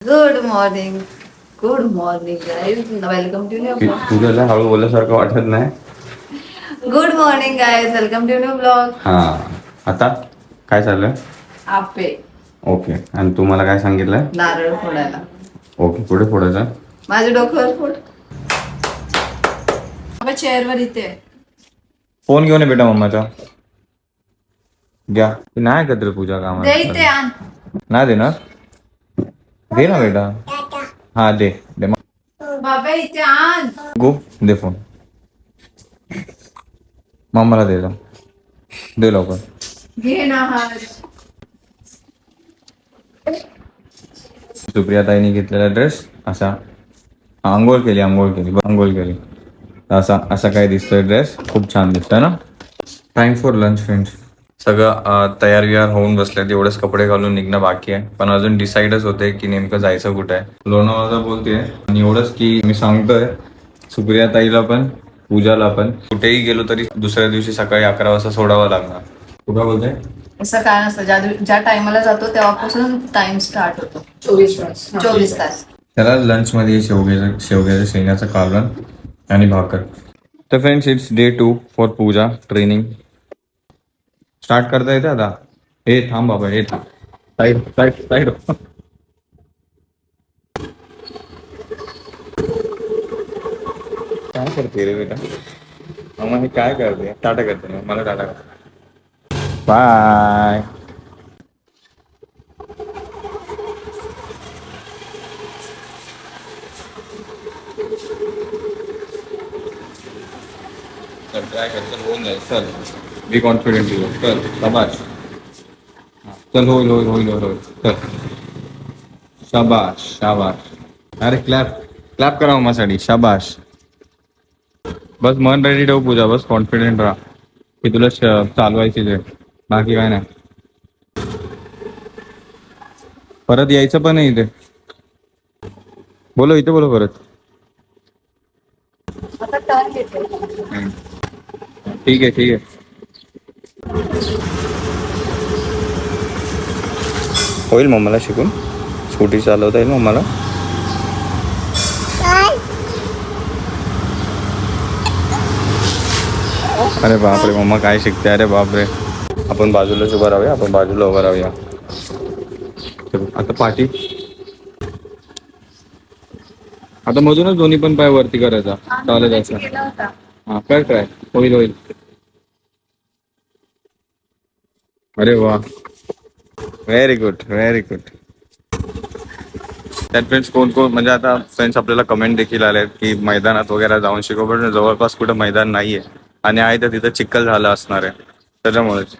Good morning good morning welcome to new blog तुझं हळू बोलल्यासारखं वाटत नाही. Good morning guys welcome to new blog हा. आता काय चाललंय? आपे. ओके आणि तू मला काय सांगितलंय? नारळ फोडायला. ओके पुढे फोडायचं? माझ्या डोक्यावर फोड. चेअरवर इथे. फोन घेऊन ये बेटा मम्माचा. घ्या. ती नाही ऐकत रे पूजा दे इथे कामा आण. नाही दे ना दे ना बेटा। हाँ दे दे। बाबा इथे गो दे फ़ोन। मम्माला दे जा दे लवकर। घे ना सुप्रिया ताईने घेतलेला ड्रेस असा। आंघोळ केली आंघोळ केली आंघोळ केली. असा असा काय दिसतोय ड्रेस खूप छान दिसतोय ना? टाइम फॉर लंच फ्रेंड्स सगळं तयार वियार होऊन बसले एवढेच कपडे घालून निघणं बाकी आहे. पण अजून डिसाईडच होते की नेमकं जायचं कुठे आहे. लोणावळा बोलते. आणि एवढंच की मी सांगतोय सुप्रिया ताईला पण पूजाला पण. कुठेही गेलो तरी दुसऱ्या दिवशी सकाळी अकरा वाजता सोडावं लागणार. काय बोलते? असं काय नसतं. ज्या ज्या टायमाला जातो तेव्हापासून टाइम स्टार्ट होतो. चोवीस तास. चोवीस तास. त्याला लंच मध्ये शेवग्याचं शेवग्याचं शेंगाचं कालवण आणि भाकर. तर friends it's day two for Pooja training start करता येते आता? हे थांब बाबा हे थांब. साईड साईड साईड काय करते रे बेटा? मग हे काय करते? टाटा करते मला टाटा करते बाय ट्राय करतो होऊन जाईल. चल. बी कॉन्फिडेंट यू चल शाबाश चल होईल होईल होईल होईल होईल चल शाबाश शाबाश अरे क्लॅप क्लॅप करा माझ्यासाठी शाबाश बस मन रेडी ठेव पूजा बस कॉन्फिडेंट राहा की तुला श- चालवायची आहे बाकी काय नाही परत यायचं पण आहे इथे बोलो इथे बोलो परत. ठीक आहे ठीक आहे होईल मम्माला शिकून. स्कूटी चालवता येईल मम्माला अरे बापरे मम्मा काय शिकते? अरे बापरे. आपण बाजूलाच उभं राहूया आपण बाजूला उभं राहूया. आता पाठी. आता मधूनच दोन्ही पण पाय वरती करायचा. चालेल असं हा कर ट्राय होईल होईल. अरे वा. व्हेरी गुड व्हेरी गुड त्यात फ्रेंड्स कोण कोण म्हणजे आता फ्रेंड्स आपल्याला कमेंट देखील आले की मैदानात वगैरे जाऊन शिकव पण जवळपास कुठं मैदान नाहीये. आणि आहे तर तिथं चिखल झालं असणार आहे. त्याच्यामुळेच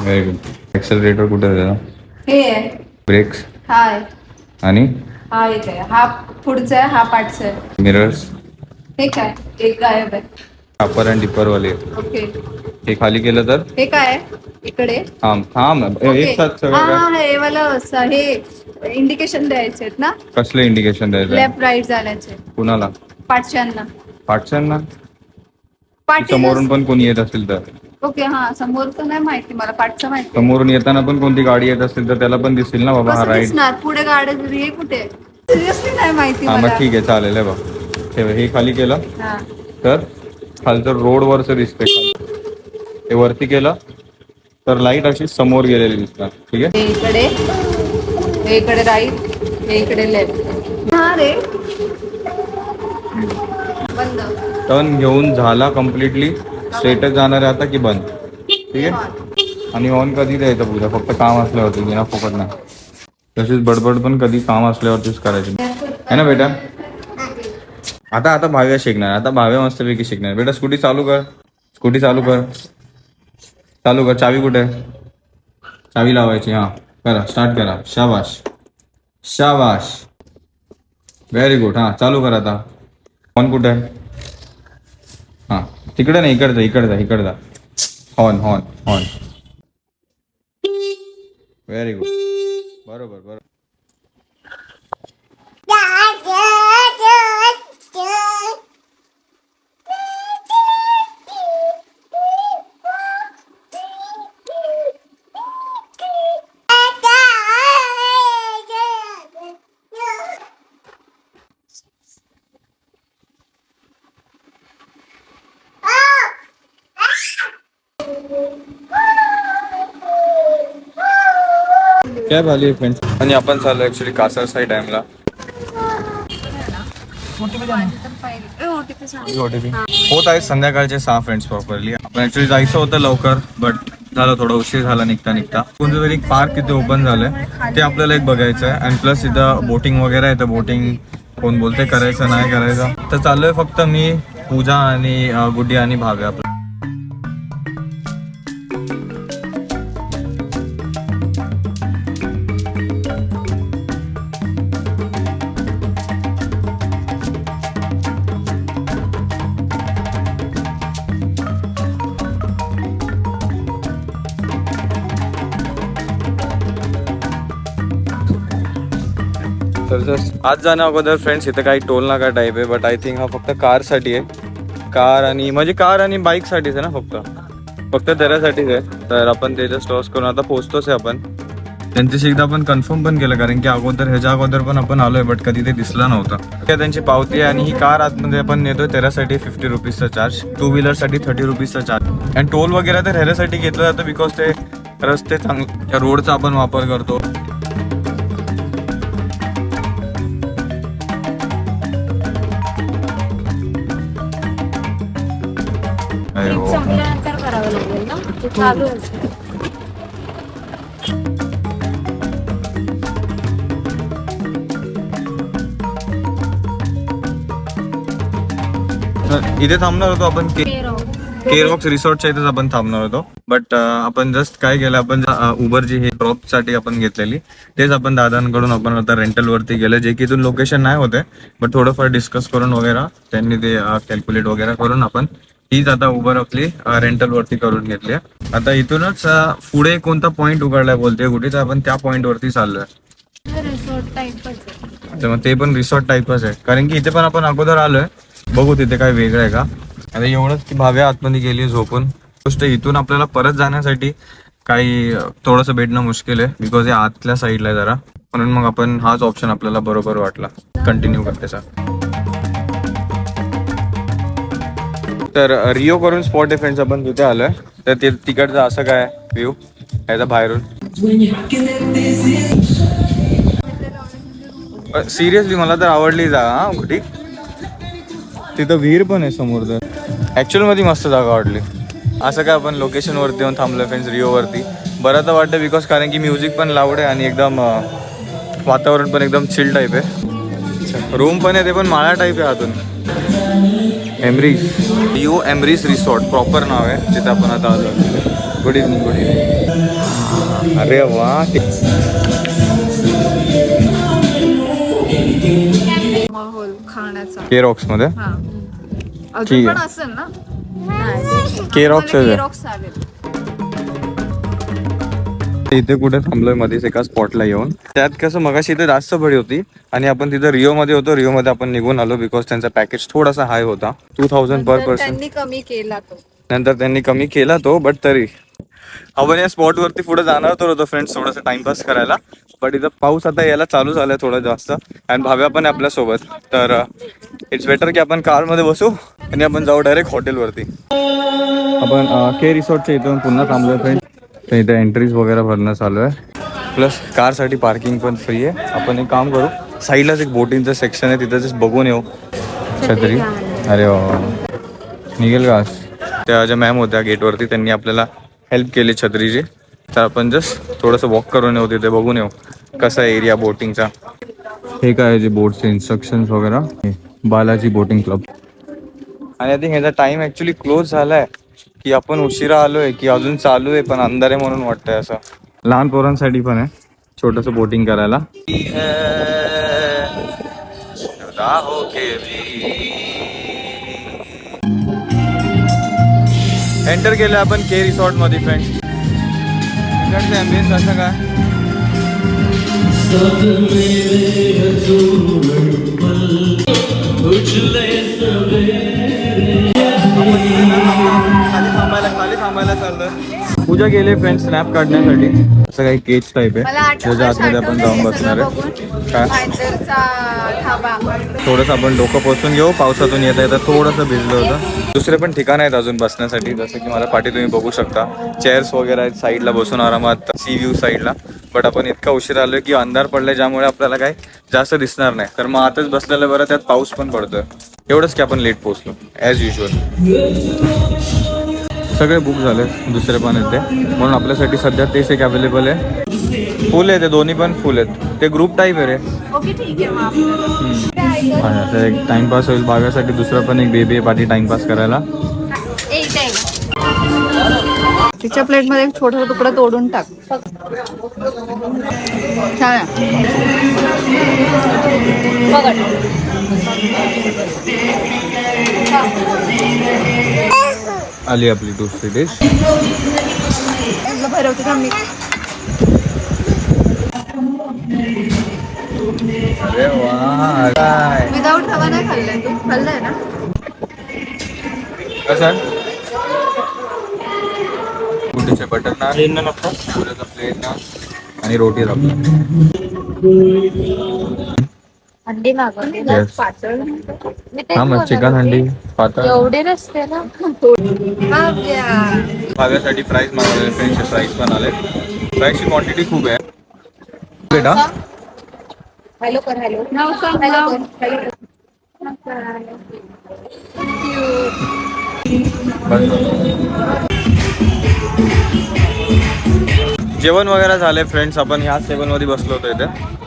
व्हेरी गुड एक्सेलरेटर कुठे आहे? हे. आहे ब्रेक्स हाय. आणि? हा एक आहे हा पुढचा आहे हा पाठचा आहे. मिरर्स हे काय? एक गायब आहे. अपर अँड डिपर वाले. ओके. हे खाली केलं तर? हे काय? आहे इकडे हा हा ओके. एक साथ हा सगळं काय? हा हे वाला स- हे इंडिकेशन द्यायचे आहेत ना? कसलं इंडिकेशन द्यायचं? लेफ्ट राईट जाण्याचे कुणाला? पाठच्यांना. पाठच्यांना? पाठी समोरून पण कोणी येत असेल तर. ओके हा समोर तर नाही माहिती मला पाठचं माहिती समोरून येताना पण कोणती गाडी येत असेल तर त्याला पण दिसेल ना बाबा हा कसं राईट दिसणार? पुढे गाड्या हे कुठे? सिरियसली नाही माहिती हा मला. मग ठीक आहे चालेल हे बघ. हे खाली केलं. हा. तर खालचं रोडवरचं दिसतंय खाली. हे वरती केलं तर लाइट अशी समोर गेलेली दिसणार. ठीक आहे? हे इकडे हे इकडे राईट हे इकडे लेफ्ट हा रे. बंद. टर्न घेऊन झाला कम्प्लिटली स्टेटस जाणार आहे आता की बंद? ठीक आहे? आणि ऑन कधी द्यायचं पूजा? फक्त काम असल्यावरती बिना फुकट नाही तशीच बडबड पण कधी काम असल्यावरतीच करायची. आहे ना बेटा? आता आता भाव्या शिकणार. आता भाव्या मस्तपैकी शिकणार. बेटा स्कूटी चालू कर. स्कूटी चालू कर. चालू कर. चावी कुठे? आहे? चावी लावायची हा. करा. स्टार्ट करा. शाबाश. शाबाश. व्हेरी गुड हा. चालू कर आता. ऑन कुठे? आहे तिकडे नाही इकडचा इकडचा इकडचा horn horn horn. Very good बरोबर बरोबर. काय झाली फ्रेंड्स आणि आपण चाललो ऍक्च्युली कासर साई डॅमला होत आहे संध्याकाळचे सहा फ्रेंड्स प्रॉपरली आपण ऍक्च्युली जायचं होतं लवकर बट झालं थोडा उशीर झाला निघता निघता. कोणतं तरी पार्क तिथे ओपन झालंय. ते आपल्याला एक बघायचं आहे आणि प्लस इथं बोटिंग वगैरे आहे तर बोटिंग कोण बोलते करायचं नाही करायचं. तर चाललोय फक्त मी पूजा आणि गुड्डी आणि भाव्या. आज जाण्या अगोदर फ्रेंड्स इथं काही टोल नाका टाईप आहे बट आय थिंक हा फक्त कारसाठी आहे. कार आणि म्हणजे कार आणि बाईकसाठीच आहे ना फक्त? फक्त त्याच्यासाठीच आहे. तर आपण ते जस्ट करून आता पोहोचतोच आहे आपण. त्यांच्याशी एकदा आपण कन्फर्म पण केलं कारण की अगोदर ह्याच्या अगोदर पण आपण आलोय बट कधी ते दिसलं नव्हतं. त्या त्यांची पावती आहे आणि ही कार आतमध्ये आपण नेतो त्याच्यासाठी फिफ्टी रुपीजचा चार्ज टू व्हीलरसाठी थर्टी रुपीजचा चार्ज आणि टोल वगैरे तर ह्याच्यासाठी घेतलं जातं बिकॉज ते रस्ते चांगले रोडचा आपण वापर करतो. इथे थांबणार होतो आपण केरॉक्स रिसॉर्टच्या इथेच आपण थांबणार होतो. बट आपण जस्ट काय केलं आपण उबर जी हे ड्रॉपसाठी आपण घेतलेली. तेच आपण दादांकडून आपण आता रेंटल वरती गेलं जे की इथून लोकेशन नाही होते. बट थोडंफार डिस्कस करून वगैरे त्यांनी ते कॅल्क्युलेट वगैरे करून आपण हीच आता उबर आपली रेंटल वरती करून घेतली. आता इथूनच पुढे कोणता पॉईंट उघडलाय बोलते कुठे तर आपण त्या पॉईंट वरती चाललोय. तर मग ते पण रिसॉर्ट टाईपच आहे. कारण की इथे पण आपण अगोदर आलोय. बघू तिथे काय वेगळं आहे का. आता एवढंच की भाव्या आतमध्ये गेली झोपून. गोष्ट इथून आपल्याला परत जाण्यासाठी काही थोडंसं भेटणं मुश्किल आहे. बिकॉज हे आतल्या साईडला आहे जरा. म्हणून मग आपण हाच ऑप्शन आपल्याला बरोबर वाटला. कंटिन्यू करतेचा तर रिओ करून स्पॉट डिफेन्स आपण तिथे आलोय. तर ते तिकडचं असं काय व्ह्यू याचा बाहेरून. सिरियसली मला तर आवडली जागा हा कुठे? तिथं विहीर पण आहे समोर तर ॲक्च्युअलमध्ये मस्त जागा आवडली असं काय आपण लोकेशनवरती येऊन थांबलो फ्रेंड्स रिओवरती बरं तर वाटतं बिकॉज कारण की म्युझिक पण लावड आहे आणि एकदम वातावरण पण एकदम चिल टाईप आहे. रूम पण आहे ते पण माळा टाईप आहे आतून एमरीस यू एमरीस रिसॉर्ट प्रॉपर नाव आहे. जिथे आपण आता आलो. गुड इव्हनिंग गुड इव्हनिंग अरे वा. माहोल खाण्याचा. केरॉक्समध्ये? हा. ठीक अजून पण आहे. असेल ना? केरॉक्स मला आहे. केरॉक्स चालेल इथे कुठे थांबलोय मध्येच एका स्पॉटला येऊन. त्यात कसं मगाशी इथे जास्त भडी होती आणि आपण तिथे रिओ मध्ये होतो. रिओ मध्ये आपण निघून आलो बिकॉज त्यांचा पॅकेज थोडासा हाय होता. टू थाउजंड पर पर्सन कमी केला तो. नंतर त्यांनी कमी केला तो बट तरी. आपण या स्पॉट वरती पुढे जाणार तर होतो फ्रेंड्स थोडंसं टाइमपास करायला. बट इथं पाऊस आता यायला चालू झालाय थोडं जास्त. आणि भाव्या पण आपल्यासोबत तर इट्स बेटर की आपण कारमध्ये बसू आणि आपण जाऊ डायरेक्ट हॉटेलवरती आपण के रिसॉर्टच्या इथून पुन्हा थांबलोय फ्रेंड तर इथे एंट्रीज वगैरे भरणं चालू आहे. प्लस कारसाठी पार्किंग पण फ्री आहे. आपण एक काम करू साईडलाच एक बोटिंगचं सेक्शन आहे तिथं जस्ट बघून येऊ. छत्री अरे वा निघेल का त्या ज्या मॅम होत्या गेटवरती त्यांनी आपल्याला हेल्प केली छत्रीची. तर आपण जस्ट थोडंसं वॉक करून येऊ तिथे बघून येऊ कसा आहे एरिया बोटिंगचा हे काय जे बोटचे इन्स्ट्रक्शन्स वगैरे? बालाजी बोटिंग क्लब आणि आय थिंक ह्याचा टाइम ऍक्च्युली क्लोज झाला आहे की आपण उशिरा आलोय की अजून चालू आहे पण अंधार आहे म्हणून वाटतंय असं. लहान पोरांसाठी पण आहे छोटस बोटिंग करायला. एंटर केलं आपण के रिसॉर्टमध्ये फ्रेंड इकडचं ॲम्बियन्स असं काय? थांबायला खाली थांबायला चाललं पूजा गेले फ्रेंड स्नॅप काढण्यासाठी. असं काही केच टाईप आहे. त्याच्या आतमध्ये आपण जाऊन बसणार आहे. थोडंसं आपण डोकं पोचून घेऊ. पावसातून येता येता थोडंसं भिजलं होतं. दुसरे पण ठिकाण आहेत अजून बसण्यासाठी. जसं की मला पाठी तुम्ही बघू शकता. चेअर्स वगैरे आहेत साईडला बसून आरामात सी व्ह्यू साईडला बट आपण इतका उशीर आलोय की अंधार पडलाय ज्यामुळे आपल्याला काही जास्त दिसणार नाही. तर मग आताच बसलेलं बरं त्यात पाऊस पण पडतोय. एवढंच की आपण लेट पोहोचलो. ॲज युजल सगळे बुक झाले दुसरे पण आहेत ते. म्हणून आपल्यासाठी सध्या तेच एक अवेलेबल आहे. फुल आहे ते दोन्ही पण फुल आहेत. ते ग्रुप टाईप आहे रे. ओके ठीक आहे मग आणि आता एक टाइमपास होईल बागासाठी दुसरं पण एक बेबी आहे पाठी टाइमपास करायला. तिच्या प्लेटमध्ये एक छोटा तुकडा तोडून टाक. छान. आली आपली दुसरी डिश भरवते थांब मी. अरे वा काय? विदाऊट नाही खाल्लाय तू. खाल्लाय ना? कसं? कुठेचे बटर नान पुऱ्याचा प्लेट नान आणि रोटी आपली अंडी मागवते Yes. पातळ. मी तेच हा मग बोलत चिकन होते. हंडी पातळ. एवढे ना. भाव्या. भाव्यासाठी फ्राईज मागवले पण आले फ्राईजची क्वांटिटी खूप आहे. बेटा? हॅलो कर हॅलो हॅलो. जेवण वगैरे झाले फ्रेंड्स आपण ह्याच टेबलमध्ये बसलो होतो इथे.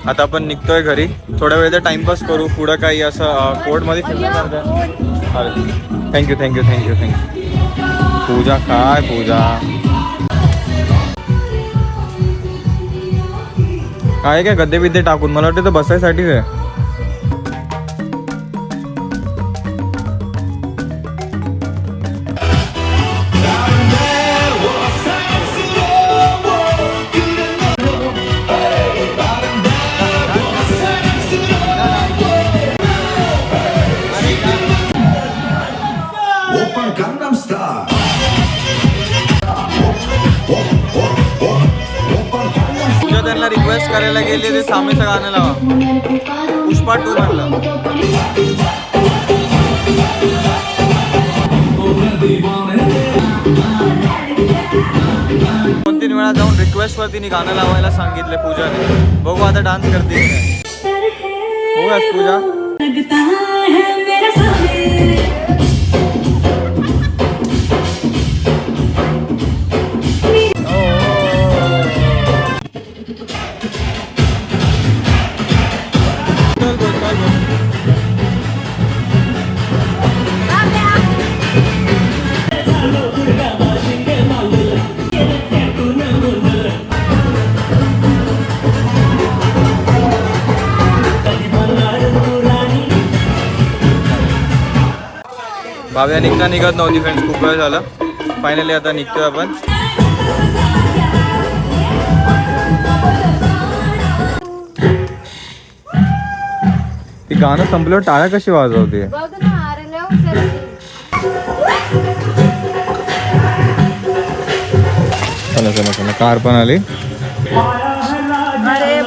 आता आपण निघतोय घरी. थोड्या वेळ टाइमपास करू. पुढं काही असं कोर्टमध्ये फिरण्यासारखं thank you thank you thank you thank you Pooja काय पूजा? काय काय गद्दे बिद्दे टाकून? मला वाटतं तर बसायसाठीच आहे. गेली ते सामेचं गाणं लावा. पुष्पा टू म्हणलं. दोन तीन वेळा जाऊन रिक्वेस्ट वरती नी गाणं लावायला सांगितले पूजाने. बघू आता डान्स करते. हो पूजा. भाव्या निघता निघत नव्हती फ्रेंड्स खूप वेळ झाला. फायनली आता निघतोय आपण. ती गाणं संपल्यावर टाळ्या कशी वाजवते. चला चला चला कार पण आली. अरे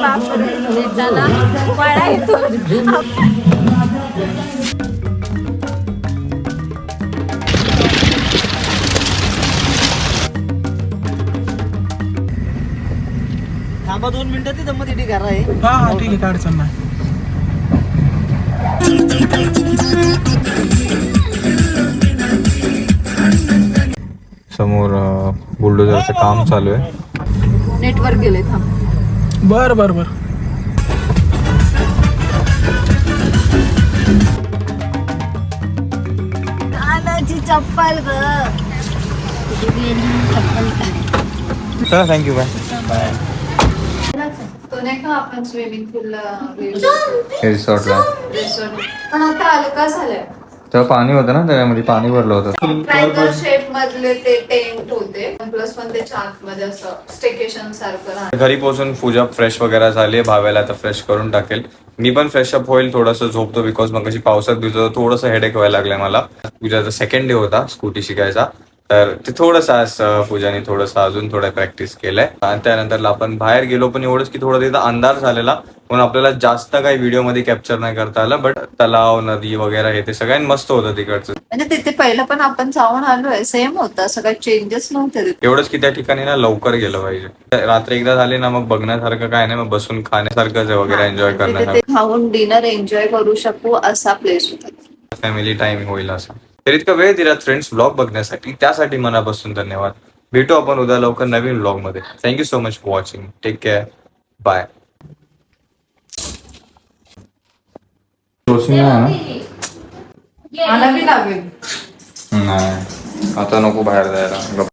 थांबा दोन मिनिटं तिथं तिथे करा आहे हा हा ठीक आहे काय अडचण नाही. समोर बुलडोजरचं काम चालू आहे. नेटवर्क गेले थांब. बर बर बर. चप्पल ग. चला थँक्यू बाय तो नाही का आपण स्विमिंग पूल रिसॉर्टला पण आता आलो का झालंय तेव्हा पाणी होतं ना त्याच्यामध्ये पाणी भरलं होतं ट्रायंगल शेप मधले ते टेंट होते प्लस पण त्याच्या आतमध्ये असं स्टेकेशन सारखं राहतं घरी पोहोचून पूजा फ्रेश वगैरे झाली भाव्याला आता फ्रेश करून टाकेल मी पण फ्रेश अप होईल थोडंसं झोपतो बिकॉज मग कशी पावसात भिजतो थोडंसं हेडेक व्हायला लागलंय मला पूजाचा सेकंड डे होता स्कूटी शिकायचा तर ते थोडंसं आज अं, पूजाने थोडंसं अजून थोडं प्रॅक्टिस केलंय. आणि त्यानंतर आपण बाहेर गेलो पण एवढंच की थोडं तिथं अंधार झालेला. म्हणून आपल्याला जास्त काही व्हिडिओमध्ये कॅप्चर नाही करता आलं बट तलाव नदी वगैरे हे ते सगळ्यांनी मस्त होतं तिकडचं. म्हणजे तिथे पहिलं पण आपण जाऊन आलोय सेम होतं. असं काही चेंजेस नव्हते एवढंच की त्या ठिकाणी ना लवकर गेलं पाहिजे. रात्री एकदा झाली ना मग बघण्यासारखं काय नाही मग बसून खाण्यासारखंच वगैरे एन्जॉय करण्यासारखं. ते खाऊन डिनर एन्जॉय करू शकू असा प्लेस होता. फॅमिली टाइम होईल असं. तर इतका वेळ दिला फ्रेंड्स ब्लॉग बघण्यासाठी. त्यासाठी मनापासून धन्यवाद. भेटू आपण उद्या लवकर नवीन ब्लॉग मध्ये. Thank you so much for watching take care bye मला बी लागेल. नाही. आता नको बाहेर जायला.